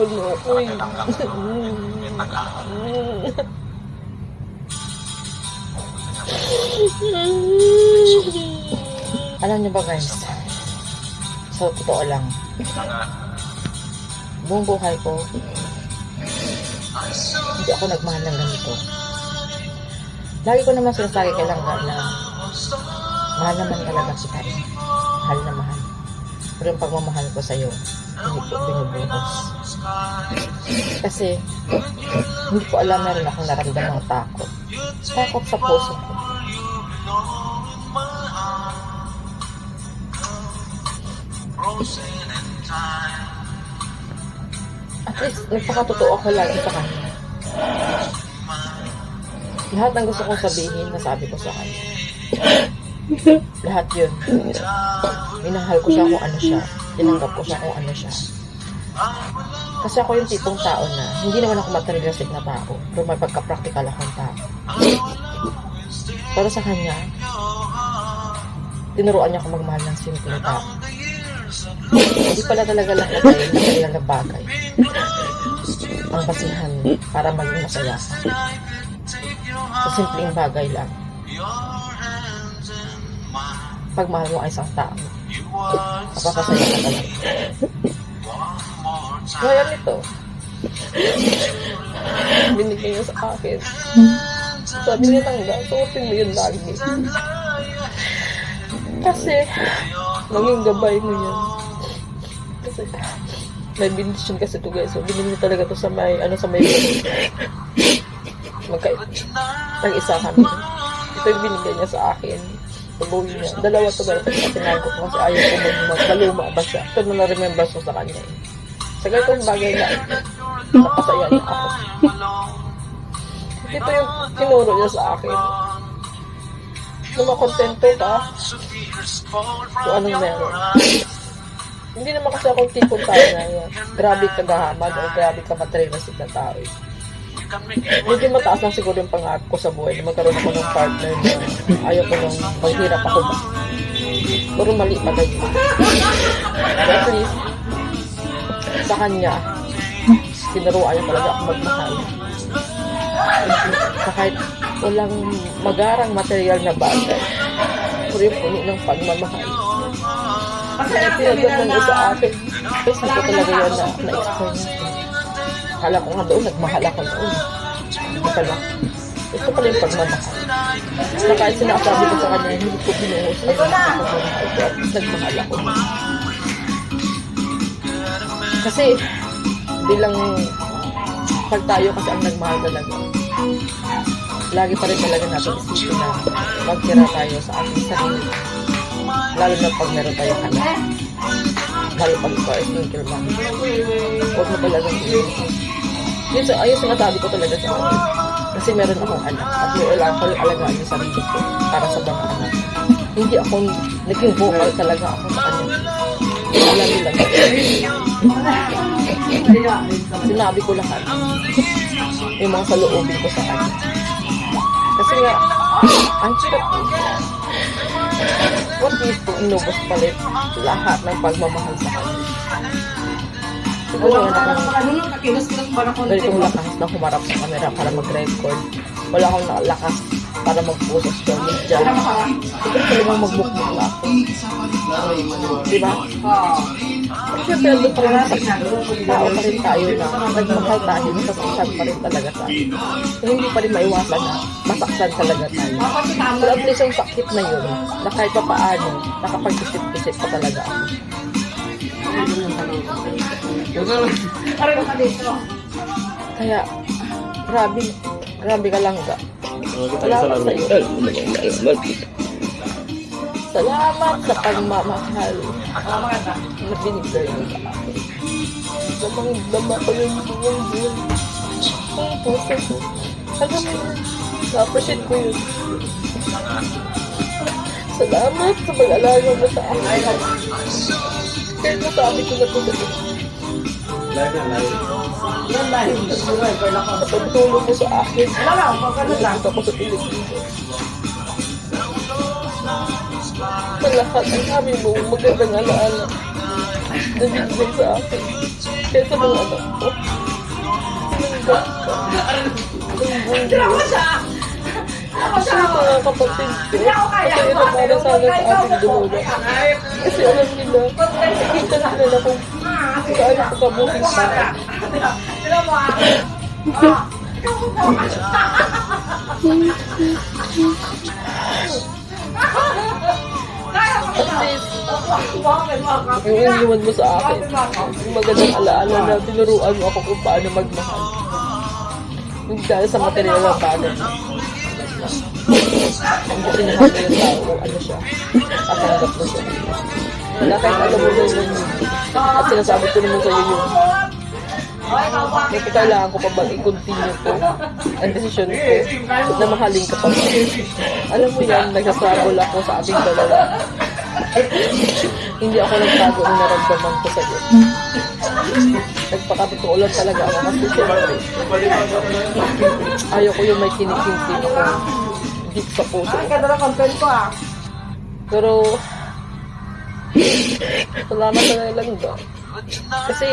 Iwan mo ako eh. Alam niyo ba guys, sa totoo lang, buong buhay ko, hindi ako nagmahal ng ganito. Lagi ko naman sinasabi kay Langga na mahal naman talaga kita rin. Mahal na mahal. Pero yung pagmamahal ko sa'yo. Kasi, hindi ko alam na rin akong naramdamang takot. Takot sa puso ko. At least, nagpakatotoo ako lagi sa kanya. Lahat ng gusto kong sabihin, nasabi ko sa kanya. Lahat yun. Minahal ko siya kung ano siya. Tinanggap ko siya kung ano siya. Kasi ako yung tipong tao na, hindi naman ako materialistic na tao, pero may pagka-practical akong tao. Pero sa kanya, tinuruan niya ako magmahal ng simpleng tao. Hindi pala talaga lang ito yung material na bagay. Ang basihan para maging masaya ka. Sa simpleng bagay lang. Pagmahal mo ang isang tao, napakasaya ka talaga. Kaya nito, binigay niya sa akin. Sabi niya tangga, suotin mo yun lagi. Kasi, naging gabay mo yan. Kasi, may benediction kasi to guys. So, binili talaga to sa may, ano sa may, magka, nag-isa kami. Ito yung binigay niya sa akin. Tubuhin niya. Dalawa to. Kasi tinago ko kasi ayaw ko mag maluma ba siya. Ito na na-remember ko sa kanya. Sa ganitong bagay na, napasaya niya ako. Ito yung tinuro niya sa akin. Na makontento ka kung anong meron. Hindi naman kasi akong tipong tao na yan. Grabe ka gahamad o grabe ka materialistic na tao. eh. Medyo mataas lang siguro yung pangarap ko sa buhay na magkaroon ako ng partner na ayaw ko nang maghirap ako ba. Puro mali pa ganyan. But at least, sa kanya, tinuruan niya talaga ako magmahal. Sa kahit walang magarang material na bagay, puro yung puno ng pagmamahal. Pinagdan mo sa akin. Kasi ko talaga yun na, na-experience ko. Akala ko nga doon, nagmahal ako noon. Pala. Ito pala yung pagmamahal. Na kahit sinasabi ko sa kanya, hindi ko ko. At least nagmahal ako. Kasi, bilang pag tayo kasi ang nagmahal talaga, lagi pa rin talaga natin isipin na magtira tayo sa ating sarili. Lalo na pag meron tayo anak. Lalo pag ikaw ay single mom. Huwag mo talagang isipin. Yun, sa, ayun sinasabi ko talaga sa akin. Kasi meron akong anak at may wala ko alagaan yung sarili ko para sa mga anak. Hindi ako, naging vocal talaga ako sa kanya. Alam nila. Sinabi ko lahat. Yung mga saloobin ko sa kanya. Kasi nga, ang hirap. What if kung inubos palit lahat ng pagmamahal sa kanya? Wala akong ganitong lakas na humarap sa camera para mag-record. Wala akong lakas para mag-post sa social media. Siguro talagang mag-bookbook na ako. Diba? Pero syempre, doon pa rin sa tao pa rin tayo na nagmahal tayo, nasasaktan pa rin talaga tayo. So, hindi pa rin maiwasan na masaktan talaga tayo. Pero at least yung sakit na yun, na kahit pa paano, nakapag-isip-isip pa talaga ako. Kaya, grabe, grabe ka lang ga. Salamat sa'yo. Salamat sa pagmamahal na binigay mo sa akin. Damang dama ko yung buong buwan. Ang puso ko. Alam mo yun, na-appreciate ko yun. Salamat sa pag-alaga mo sa akin. Kaya nasabi ko na po sa iyo. Sa pagtulong mo sa akin. Nandito ako sa Pilipinas. Sa lahat ang sabi mo, magandang alaala na binigay sa akin. Kaya sa mga anak ko. Tinanggap ka. Ang buhay. Kasi mga kapatid ko, kasi ito para sana sa ating dumula. Kasi alam nila, nakita nila na kung gaano ko kabuting para. At least, yung iniwan mo sa akin, yung magandang alaala na tinuruan mo ako kung paano magmahal. Hindi dahil sa material na bagay. Hindi ko tinahal na yung tao ano siya. Tatanggap mo siya. Wala kahit alam mo na yun. At sinasabi ko naman sa'yo yun. May kailangan ko pa bang i-continue ko ang desisyon ko na mahalin ka pa ba. Alam mo yan, nagsastruggle ako sa ating dalawa. Hindi ako nagtago ng naramdaman ko sa'yo. Nagpakatotoo lang talaga ako kasi siyempre, ayaw ko yung may kinikintin ako deep sa puso. Ganda ng content ko ah. Pero, salamat na lang ba? Kasi,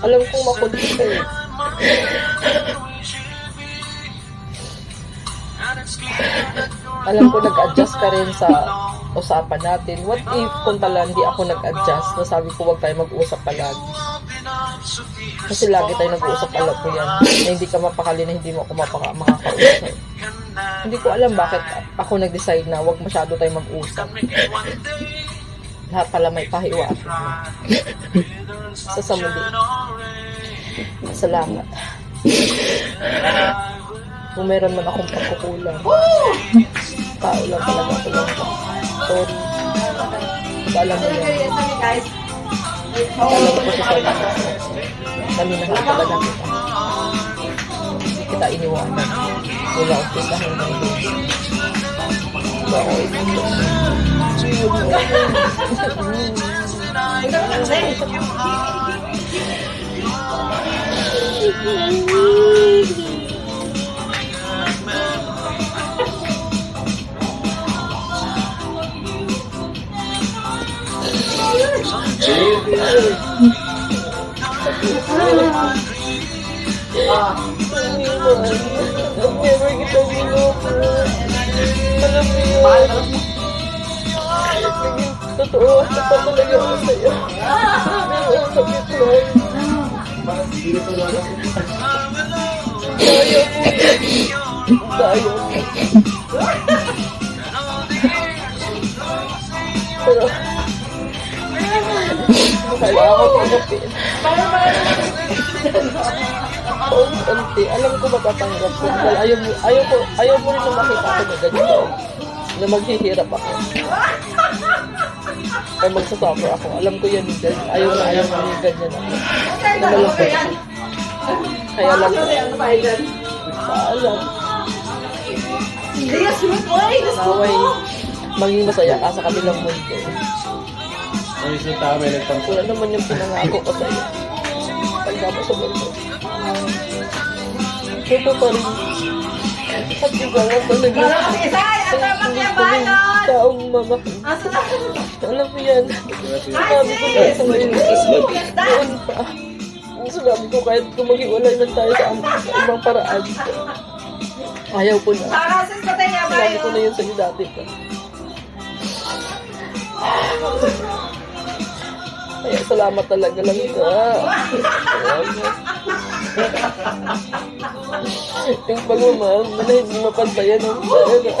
alam kong makulit ka eh. Alam ko nag-adjust ka rin sa usapan natin. What if kung tala hindi ako nag-adjust na sabi ko wag tayo mag-usap palagi? Kasi lagi tayo nag-uusap, alam ko yan. Na hindi ka mapakali na hindi mo ako mapaka makakausap. Hindi ko alam bakit ako nag-decide na wag masyado tayo mag-usap. Lahat pala may pahiwa. Sa samuli. Salamat. Kung meron man akong pagkukulang. Tao lang talaga ako lang. Basta alam mo yun. Alam ko sa ko. Naminahal talaga kita. Hindi kita iniwanan. Mula umpisa hanggang dulo. Baka ito. Never Totoo talaga ako sa'yo. Ang sakit mo. Kaya mo. Pero, kailangan ko tanggapin. Konti. Alam ko matatanggap ko. Dahil ayaw ayaw ko, ayaw mo rin na makita ko na ganito. Na maghihirap ako. Or magsasuffer ako. Alam ko yan din. Ayaw na ayaw mo yung ganyan ako. Na malungkot ako. Kaya lang, paalam. Naway, maging masaya ka sa kabilang mundo. Ang isang tao may nagtampo. Wala naman yung pinangako ko sa'yo. Pagkama sa mundo. Ito pa rin. At iba nga talaga. Parang kasi isay. At ang magyabanon. taong na? Alam mo yan. Sabi ko sa ngayon. Noon pa. Sabi ko kahit kung maghiwalay man tayo sa, ibang paraan. Ayaw ko na. Sabi ko na yun sa'yo dati. Kaya salamat talaga lang ka. Yung pagmamahal mo na hindi mapantayan ng pera.